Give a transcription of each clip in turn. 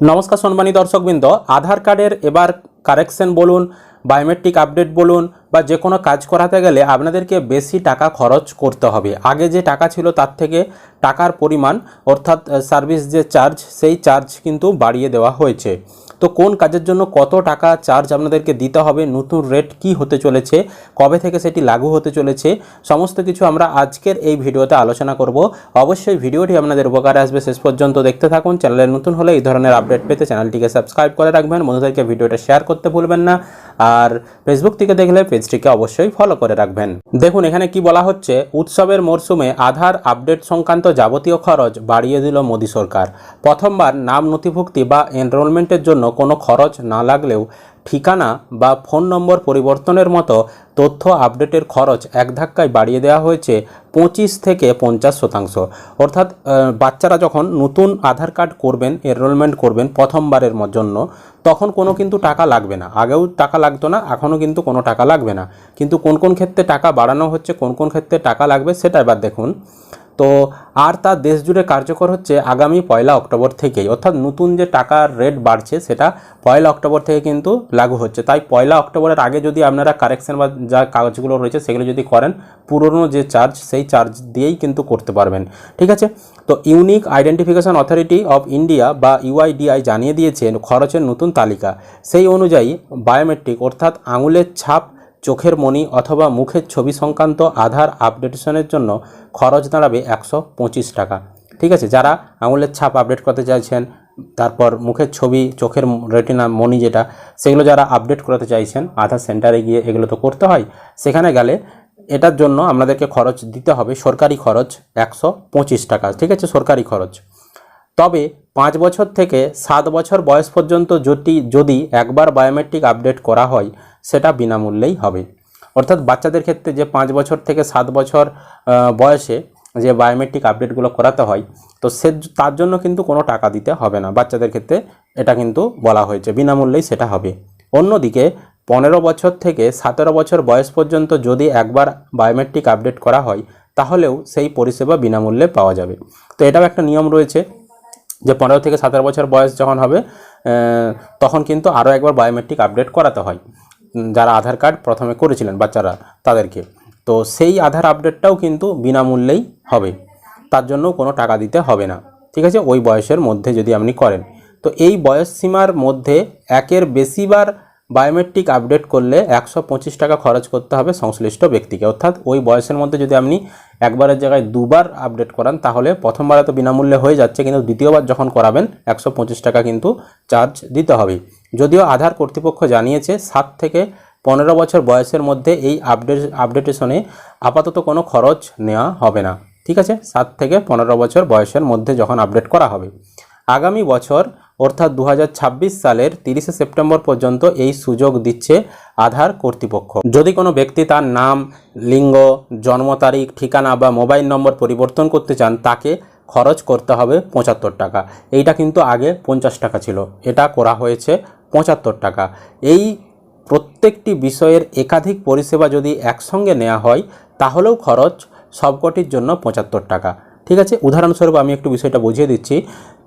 নমস্কার সম্মানী দর্শকবৃন্দ আধার কার্ডের এবার কারেকশন বলুন বায়োমেট্রিক আপডেট বলুন বা যে কোনো কাজ করাতে গেলে আপনাদেরকে বেশি টাকা খরচ করতে হবে। আগে যে টাকা ছিল তার থেকে টাকার পরিমাণ, অর্থাৎ সার্ভিস যে চার্জ সেই চার্জ কিন্তু বাড়িয়ে দেওয়া হয়েছে। তো কোন কাজের জন্য কত টাকা চার্জ আপনাদেরকে দিতে হবে, নতুন রেট কি হতে চলেছে, কবে থেকে সেটি লাগু হতে চলেছে, সমস্ত কিছু আমরা আজকের এই ভিডিওতে আলোচনা করব। অবশ্যই ভিডিওটি আপনাদের উপকারে আসবে। শেষ পর্যন্ত দেখতে থাকুন। চ্যানেলে নতুন হলে এই ধরনের আপডেট পেতে চ্যানেলটিকে সাবস্ক্রাইব করে রাখবেন। বন্ধুদেরকে ভিডিওটা শেয়ার করতে ভুলবেন না। আর ফেসবুক থেকে দেখলে পেজটিকে অবশ্যই ফলো করে রাখবেন। দেখুন, এখানে কি বলা হচ্ছে? উৎসবের মরশুমে আধার আপডেট সংক্রান্ত যাবতীয় খরচ বাড়িয়ে দিল মোদী সরকার। প্রথমবার নাম নথিভুক্তি বা এনরোলমেন্টের জন্য কোনো খরচ না লাগলেও ঠিকানা বা ফোন নম্বর পরিবর্তনের মতো তথ্য আপডেটের খরচ এক ধাক্কায় বাড়িয়ে দেওয়া হয়েছে পঁচিশ থেকে পঞ্চাশ শতাংশ। অর্থাৎ বাচ্চারা যখন নতুন আধার কার্ড করবেন এনরোলমেন্ট করবেন প্রথমবারের জন্য, তখন কোনো কিন্তু টাকা লাগবে না। আগেও টাকা লাগতো না, এখনও কিন্তু কোনো টাকা লাগবে না। কিন্তু কোন কোন ক্ষেত্রে টাকা বাড়ানো হচ্ছে, কোন কোন ক্ষেত্রে টাকা লাগবে, সেটা এবার দেখুন। তো আর তা দেশ জুড়ে কার্যকর হচ্ছে আগামী পয়লা অক্টোবর থেকেই। অর্থাৎ নতুন যে টাকার রেট বাড়ছে, সেটা পয়লা অক্টোবর থেকে কিন্তু লাগু হচ্ছে। তাই পয়লা অক্টোবরের আগে যদি আপনারা কারেকশন বা যা কাগজগুলো রয়েছে, সেগুলো যদি করেন, পুরনো যে চার্জ সেই চার্জ দিয়েই কিন্তু করতে পারবেন। ঠিক আছে? তো unique identification authority of India বা ইউআইডিআই জানিয়ে দিয়েছে খরচের নতুন তালিকা। সেই অনুযায়ী বায়োমেট্রিক অর্থাৎ আঙুলের ছাপ চোখের মণি অথবা মুখের ছবি সংক্রান্ত আধার আপডেটেশনের জন্য খরচ দাঁড়াবে একশো পঁচিশ টাকা। ঠিক আছে? যারা আঙুলের ছাপ আপডেট করতে চাইছেন, তারপর মুখের ছবি, চোখের রেটিনা, মণি যেটা, সেগুলো যারা আপডেট করাতে চাইছেন, আধার সেন্টারে গিয়ে এগুলো তো করতে হয়, সেখানে গেলে এটার জন্য আপনাদেরকে খরচ দিতে হবে। সরকারি খরচ একশো পঁচিশ টাকা। ঠিক আছে? সরকারি খরচ। তবে পাঁচ বছর থেকে সাত বছর বয়স পর্যন্ত যদি যদি একবার বায়োমেট্রিক আপডেট করা হয়, সেটা বিনামূল্যেই হবে। অর্থাৎ বাচ্চাদের ক্ষেত্রে যে পাঁচ বছর থেকে সাত বছর বয়সে যে বায়োমেট্রিক আপডেটগুলো করাতে হয়, তো সে তার জন্য কিন্তু কোনো টাকা দিতে হবে না। বাচ্চাদের ক্ষেত্রে এটা কিন্তু বলা হয়েছে, বিনামূল্যেই সেটা হবে। অন্যদিকে পনেরো বছর থেকে সতেরো বছর বয়স পর্যন্ত যদি একবার বায়োমেট্রিক আপডেট করা হয়, তাহলেও সেই পরিষেবা বিনামূল্যে পাওয়া যাবে। তো এটাও একটা নিয়ম রয়েছে যে পনেরো থেকে সতেরো বছর বয়স যখন হবে তখন কিন্তু আরও একবার বায়োমেট্রিক আপডেট করাতে হয়। যারা আধার কার্ড প্রথমে করেছিলেন বাচ্চারা তাদেরকে। তো সেই আধার আপডেটটাও কিন্তু বিনামূল্যেই হবে। তার জন্য কোনো টাকা দিতে হবে না। ঠিক আছে? ওই বয়সের মধ্যে যদি আপনি করেন। তো এই বয়স সীমার মধ্যে একের বেশিবার বায়োমেট্রিক আপডেট করলে একশো পঁচিশ টাকা খরচ করতে হবে সংশ্লিষ্ট ব্যক্তিকে। অর্থাৎ ওই বয়সের মধ্যে যদি আপনি একবারের জায়গায় দুবার আপডেট করান, তাহলে প্রথমবারে তো বিনামূল্যে হয়ে যাচ্ছে, কিন্তু দ্বিতীয়বার যখন করাবেন, একশো পঁচিশ টাকা কিন্তু চার্জ দিতে হবে। যদিও আধার কর্তৃপক্ষ জানিয়েছে, সাত থেকে পনেরো বছর বয়সের মধ্যে এই আপডেট আপডেটেশনে আপাতত কোনো খরচ নেওয়া হবে না। ঠিক আছে? সাত থেকে পনেরো বছর বয়সের মধ্যে যখন আপডেট করা হবে। আগামী বছর অর্থাৎ দু হাজার ছাব্বিশ সালের তিরিশে সেপ্টেম্বর পর্যন্ত এই সুযোগ দিচ্ছে আধার কর্তৃপক্ষ। যদি কোনো ব্যক্তি তার নাম, লিঙ্গ, জন্ম তারিখ, ঠিকানা বা মোবাইল নম্বর পরিবর্তন করতে চান, তাকে খরচ করতে হবে পঁচাত্তর টাকা। এইটা কিন্তু আগে পঞ্চাশ টাকা ছিল। এটা করা হয়েছে পঁচাত্তর টাকা। এই প্রত্যেকটি বিষয়ের একাধিক পরিষেবা যদি একসঙ্গে নেওয়া হয়, তাহলেও খরচ সবকটির জন্য পঁচাত্তর টাকা। ঠিক আছে? উদাহরণস্বরূপ আমি একটু বিষয়টা বুঝিয়ে দিচ্ছি।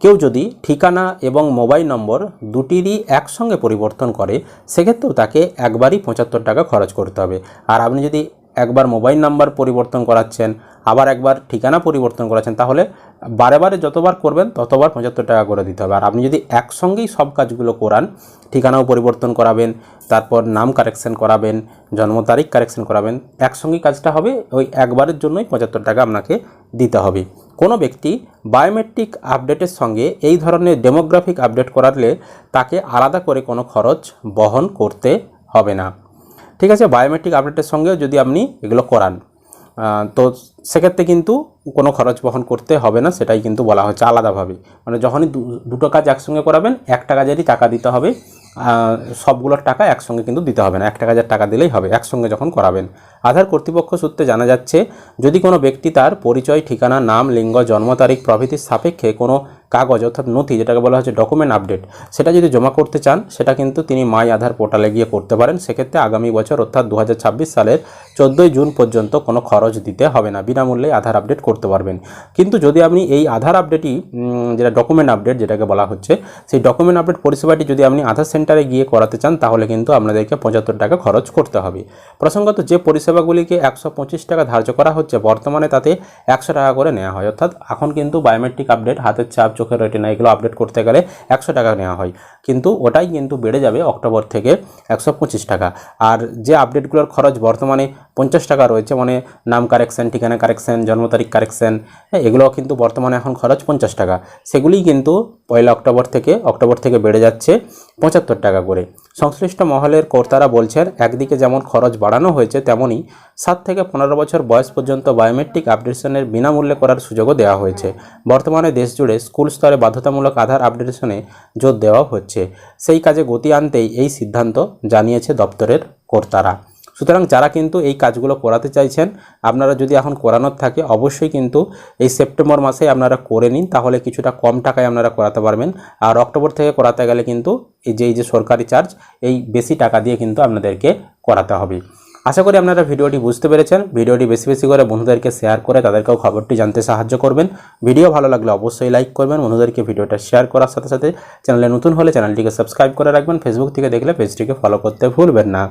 কেউ যদি ঠিকানা এবং মোবাইল নম্বর দুটিরই একসঙ্গে পরিবর্তন করে, সেক্ষেত্রেও তাকে একবারই পঁচাত্তর টাকা খরচ করতে হবে। আর আপনি যদি একবার মোবাইল নাম্বার পরিবর্তন করাচ্ছেন, আবার একবার ঠিকানা পরিবর্তন করাচ্ছেন, তাহলে বারে বারে যতবার করবেন, ততবার পঁচাত্তর টাকা করে দিতে হবে। আর আপনি যদি একসঙ্গেই সব কাজগুলো করান, ঠিকানাও পরিবর্তন করাবেন, তারপর নাম কারেকশন করাবেন, জন্ম তারিখ কারেকশন করাবেন, একসঙ্গেই কাজটা হবে, ওই একবারের জন্যই পঁচাত্তর টাকা আপনাকে দিতে হবে। কোনো ব্যক্তি বায়োমেট্রিক আপডেটের সঙ্গে এই ধরনের ডেমোগ্রাফিক আপডেট করালে তাকে আলাদা করে কোনো খরচ বহন করতে হবে না। ঠিক আছে, বায়োমেট্রিক আপডেটের সঙ্গেও যদি আপনি এগুলো করান তো সেক্ষেত্রে কিন্তু কোনো খরচ বহন করতে হবে না, সেটাই কিন্তু বলা হচ্ছে আলাদাভাবে। মানে যখনই দুটো কাজ একসঙ্গে করাবেন, একটা কাজেরই টাকা দিতে হবে। সবগুলোর টাকা একসঙ্গে কিন্তু দিতে হবে না। এক টাকা টাকা দিলেই হবে, একসঙ্গে যখন করাবেন। আধার কর্তৃপক্ষ সূত্রে জানা যাচ্ছে, যদি কোনো ব্যক্তি তার পরিচয়, ঠিকানা, নাম, লিঙ্গ, জন্ম তারিখ, প্রভৃতির সাপেক্ষে কোনো কাগজ, অর্থাৎ নথি, যেটাকে বলা হচ্ছে ডকুমেন্ট আপডেট সেটা যদি জমা করতে চান, সেটা কিন্তু তিনি মাই আধার পোর্টালে গিয়ে করতে পারেন। সেক্ষেত্রে আগামী বছর, অর্থাৎ দু হাজার ছাব্বিশ সালের চোদ্দোই জুন পর্যন্ত কোনো খরচ দিতে হবে না। বিনামূল্যে আধার আপডেট করতে পারবেন। কিন্তু যদি আপনি এই আধার আপডেটই যেটা ডকুমেন্ট আপডেট যেটাকে বলা হচ্ছে, সেই ডকুমেন্ট আপডেট পরিষেবাটি যদি আপনি আধার সেন্টারে গিয়ে করাতে চান, তাহলে কিন্তু আপনাদেরকে পঁচাত্তর টাকা খরচ করতে হবে। প্রসঙ্গত যে পরিষেবাগুলিকে একশো পঁচিশ টাকা ধার্য করা হচ্ছে, বর্তমানে তাতে একশো টাকা করে নেওয়া হয়। অর্থাৎ এখন কিন্তু বায়োমেট্রিক আপডেট হাতের চাপ চোখের রেটিনা এগুলো আপডেট করতে গেলে একশো টাকা নেওয়া হয়। কিন্তু ওটাই কিন্তু বেড়ে যাবে অক্টোবর থেকে একশো পঁচিশ টাকা। আর যে আপডেটগুলোর খরচ বর্তমানে পঞ্চাশ টাকা রয়েছে মানে নাম কারেকশন ঠিকানা কারেকশন জন্ম তারিখ কারেকশন হ্যাঁ এগুলো কিন্তু বর্তমানে এখন খরচ পঞ্চাশ টাকা। সেগুলিই কিন্তু পয়লা অক্টোবর থেকে অক্টোবর থেকে বেড়ে যাচ্ছে পঁচাত্তর টাকা করে। সংশ্লিষ্ট মহলের কর্তারা বলছেন, একদিকে যেমন খরচ বাড়ানো হয়েছে তেমনই সাত থেকে পনেরো বছর বয়স পর্যন্ত বায়োমেট্রিক আপডেশনের বিনামূল্যে করার সুযোগও দেওয়া হয়েছে। বর্তমানে দেশ জুড়ে স্কুল স্তরে বাধ্যতামূলক আধার আপডেশনে জোর দেওয়া হচ্ছে। সেই কাজে গতি আনতেই এই সিদ্ধান্ত জানিয়েছে দপ্তরের কর্তারা। সুতরাং যারা কিন্তু এই কাজগুলো করাতে চাইছেন, আপনারা যদি এখন করানোর থাকে, অবশ্যই কিন্তু এই সেপ্টেম্বর মাসে আপনারা করে নিন, তাহলে কিছুটা কম টাকায় আপনারা করাতে পারবেন। আর অক্টোবর থেকে করাতে গেলে কিন্তু এই যে এই যে সরকারি চার্জ, এই বেশি টাকা দিয়ে কিন্তু আপনাদেরকে করাতে হবে। আশা করি আপনারা ভিডিওটি বুঝতে পেরেছেন। ভিডিওটি বেশি বেশি করে বন্ধুদেরকে শেয়ার করে তাদেরকেও খবরটি জানতে সাহায্য করবেন। ভিডিও ভালো লাগলে অবশ্যই লাইক করবেন, বন্ধুদেরকে ভিডিওটা শেয়ার করার সাথে সাথে চ্যানেলে নতুন হলে চ্যানেলটিকে সাবস্ক্রাইব করে রাখবেন। ফেসবুক থেকে দেখলে পেজটিকে ফলো করতে ভুলবেন না।